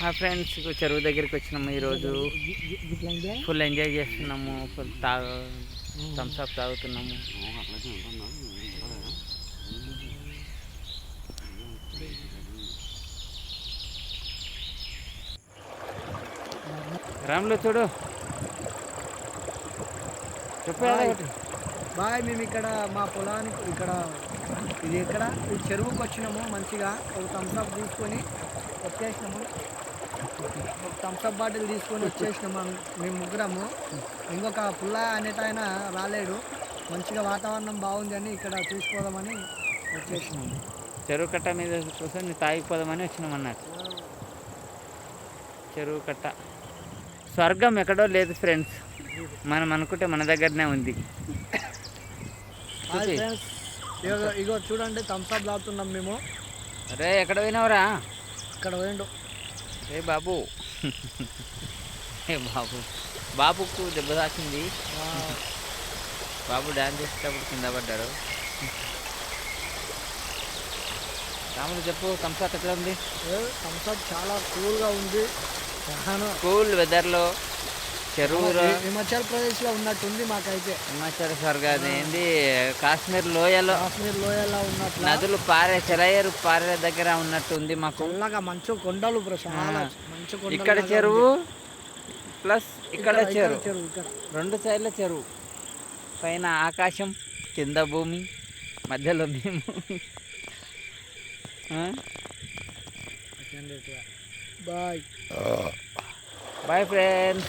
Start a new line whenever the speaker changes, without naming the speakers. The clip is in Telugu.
మా ఫ్రెండ్స్ చెరువు దగ్గరికి వచ్చినాము ఈరోజు. ఫుల్ ఎంజాయ్ చేస్తున్నాము ఫుల్ తాగ థమ్స్ అప్ తాగుతున్నాము. రాములు చూడు.
బాయ్ మేము ఇక్కడ మా పొలానికి ఇక్కడ ఇది ఎక్కడ? ఈ చెరువుకి వచ్చినాము మంచిగా. ఒక థమ్స్అప్ తీసుకొని వచ్చేసినాము. థమ్స్అప్ బాటిల్ తీసుకొని వచ్చేసినాము అం- మేము ముగ్గురము. ఇంకొక పుల్ల అనేట ఆయన రాలేడు. మంచిగా వాతావరణం బాగుంది అని ఇక్కడ చూసుకోదామని వచ్చేసినాము
చెరువు కట్ట మీద కూర్చొని తాగిపోదామని వచ్చినాం అన్నట్టు. చెరువు కట్ట. స్వర్గం ఎక్కడో లేదు ఫ్రెండ్స్. మనం అనుకుంటే మన దగ్గరనే ఉంది.
ఇగో ఇగో చూడండి థమ్స్అప్ తాగుతున్నాం మేము.
అరే ఎక్కడ పోయినావురా?
ఇక్కడ పోయిండు.
ఏ బాబు. బాబు బాబుకు దెబ్బ తాకింది. బాబు డ్యాన్స్ చేసేటప్పుడు కింద పడ్డాడు. రాములు చెప్పు థమ్స్అప్ ఎక్కడ ఉంది?
థమ్స్అప్ చాలా కూల్గా ఉంది.
కూల్ వెదర్లో. చెరువులో
హిమ- హిమాచల్ ప్రదేశ్లో ఉన్నట్టుంది మాకైతే.
హిమాచల్ స్వర్గం ఏంది? కాశ్మీర్ లోయలో
కాశ్మీర్ లోయలా ఉన్నట్ల.
నదులు పారే సెలయేరు పారే దగ్గర ఉన్నట్టు ఉంది మాకు.
చల్లగా మంచు కొండలు. మంచు
ఇక్కడ చెరువు. ప్లస్ ఇక్కడ చెరువు.
చెరువు
రెండు సైడ్ల చెరువు. పైన ఆకాశం కింద భూమి మధ్యలో మేము?
Bye
bye friends